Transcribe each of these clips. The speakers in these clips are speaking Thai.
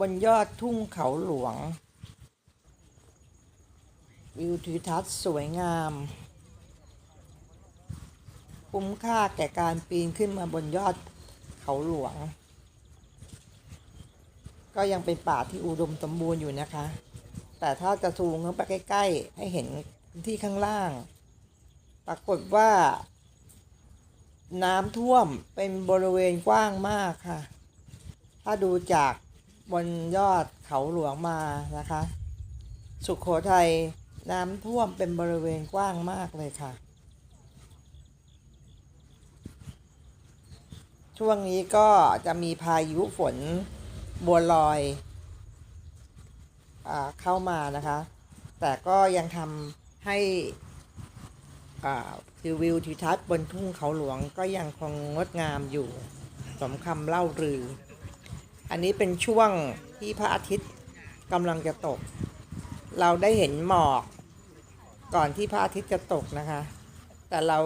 บนยอดทุ่งเขาหลวง วิวทิวทัศน์สวยงาม คุ้มค่าแก่การปีนขึ้นมาบนยอดเขาหลวง ก็ยังเป็นป่าที่อุดมสมบูรณ์อยู่นะคะ แต่ถ้าจะซูมเข้าไปใกล้ ๆ ให้เห็นพื้นที่ข้างล่าง ปรากฏว่า น้ำท่วมเป็นบริเวณกว้างมากค่ะ ถ้าดูจาก บนยอดเขาหลวงมานะคะ สุขโขทัยน้ำท่วมเป็นบริเวณกว้างมากเลยค่ะ ช่วงนี้ก็จะมีพายุฝนบัวลอยอเข้ามานะคะ แต่ก็ยังทำให้คือวิวทิวทัศน์บนทุ่งเขาหลวงก็ยังคงงดงามอยู่ สมคำเล่าลือ อันนี้เป็นช่วงที่พระอาทิตย์กำลังจะตก เราได้เห็นหมอกก่อนที่พระอาทิตย์จะตกนะคะ แต่เรา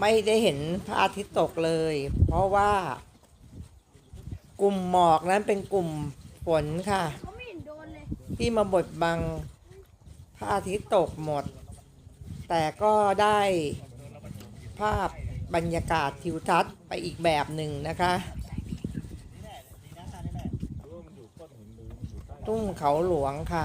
ไม่ได้เห็นพระอาทิตย์ตกเลย เพราะว่ากลุ่มหมอกนั้นเป็นกลุ่มฝนค่ะ ที่มาบดบังพระอาทิตย์ตกหมด แต่ก็ได้ภาพบรรยากาศทิวทัศน์ไปอีกแบบหนึ่งนะคะ ตุ้มเขาหลวงค่ะ